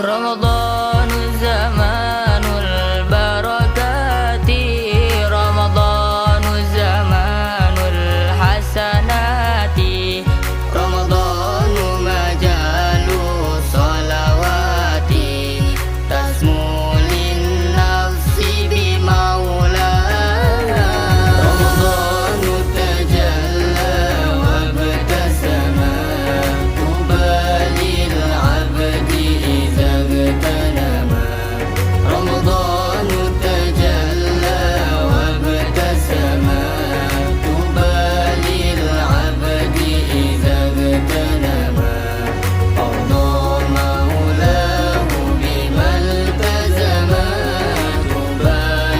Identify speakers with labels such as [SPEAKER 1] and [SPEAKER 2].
[SPEAKER 1] Ramazan üzeme